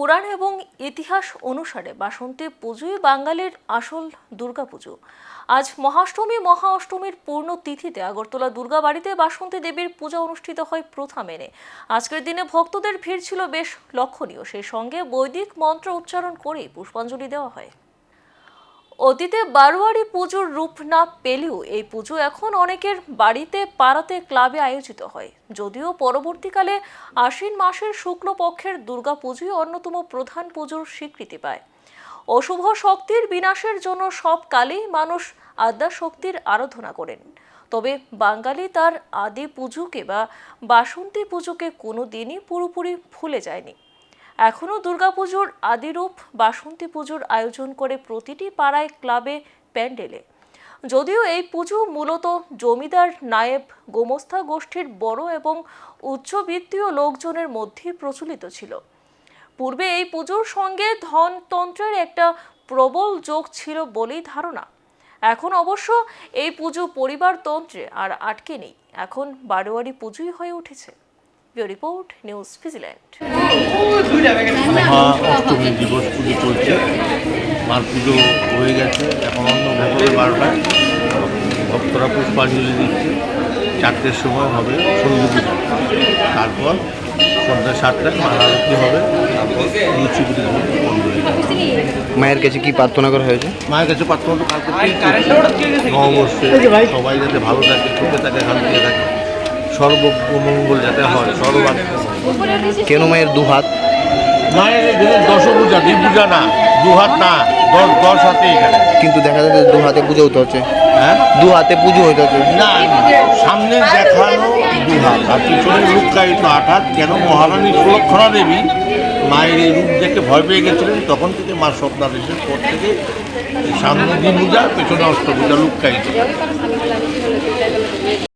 পুরাণ এবং ইতিহাস অনুসারে বাসন্তী পুজোই বাঙালির আসল দুর্গাপুজো। আজ মহাষ্টমী মহা অষ্টমীর পূর্ণ তিথিতে আগরতলা দুর্গা বাড়িতে বাসন্তী দেবীর পূজা অনুষ্ঠিত হয় প্রথা মেনে। আজকের দিনে ভক্তদের ভিড় ছিল বেশ লক্ষণীয়। সেই সঙ্গে বৈদিক মন্ত্র উচ্চারণ করেই পুষ্পাঞ্জলি দেওয়া হয়। অতীতে বারোয়ারি পুজোর রূপ না পেলেও এই পুজো এখন অনেকের বাড়িতে পাড়াতে ক্লাবে আয়োজিত হয়। যদিও পরবর্তীকালে আশ্বিন মাসের শুক্লপক্ষের দুর্গা পুজোই অন্যতম প্রধান পুজোর স্বীকৃতি পায়। অশুভ শক্তির বিনাশের জন্য সব কালেই মানুষ আদ্যা শক্তির আরাধনা করেন। তবে বাঙালি তার আদি পুজোকে বা বাসন্তী পুজোকে কোনো দিনই পুরোপুরি ভুলে যায়নি। এখনও দুর্গাপুজোর আদিরূপ বাসন্তী পুজোর আয়োজন করে প্রতিটি পাড়ায় ক্লাবে প্যান্ডেলে। যদিও এই পুজো মূলত জমিদার, নায়েব, গোমস্থা গোষ্ঠীর বড় এবং উচ্চবিত্তীয় লোকজনের মধ্যেই প্রচলিত ছিল। পূর্বে এই পুজোর সঙ্গে ধনতন্ত্রের একটা প্রবল যোগ ছিল বলেই ধারণা। এখন অবশ্য এই পুজো পরিবারতন্ত্রে আর আটকে নেই। এখন বারোয়ারি পুজোই হয়ে উঠেছে। রিপোর্ট, নিউজ ফিজিল্যান্ড মহা অষ্টমী দিবস পুজো চলছে। মার পুজো হয়ে গেছে। এখন অন্য ভোগের বারোটায় ভক্তরা পুষ্পাঞ্জলি দিচ্ছে। চারটের সময় হবে সন্ধে পুজো। তারপর সন্ধ্যা সাতটায় মার আরতি হবে। তারপর লুচি পুজো বন্ধ হয়ে মায়ের কাছে কি প্রার্থনা করা হয়েছে? মায়ের কাছে প্রার্থনা তো কালকে নববর্ষে সবাই যাতে ভালো থাকে সুখে থাকে শান্তিতে থাকে। সর্বমঙ্গল যাতে হয় সর্বাত্ম কেন মায়ের দু হাত? মায়ের এখানে দশ পূজা দুই পূজা না দু হাত না দশ দশ হাতে এখানে। কিন্তু দেখা যাচ্ছে দু হাতে পুজো হতে হচ্ছে। হ্যাঁ? দু হাতে পুজো হতে হচ্ছে। না সামনে দেখানো দু হাত। আর পিছনে রূপকায়িত আট হাত। কেন মহারানী সুলক্ষণা দেবী মায়ের এই রূপ দেখে ভয় পেয়ে গেছিলেন? তখন থেকে মা স্বপ্নাদেশের পর থেকে সামনে দ্বিপূজা পেছনে অষ্টপূজা রূপকায়িত।